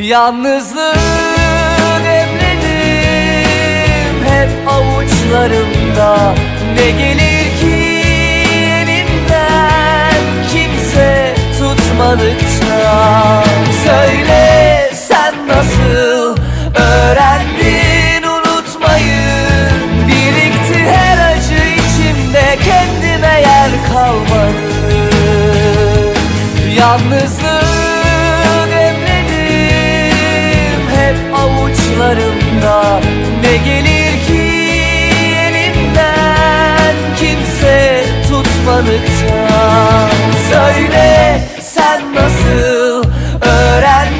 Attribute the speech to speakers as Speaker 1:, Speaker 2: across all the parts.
Speaker 1: Yalnızlığı demledim hep avuçlarımda. Ne gelir ki elimden kimse tutmadıkça? Söyle sen nasıl öğrendin unutmayı? Birikti her acı içimde kendime yer kalmadı. Yalnızlığı avuçlarımda Ne gelir ki elimden kimse tutmadıkça? Söyle sen nasıl öğrendin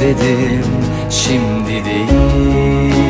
Speaker 1: dedim şimdi değil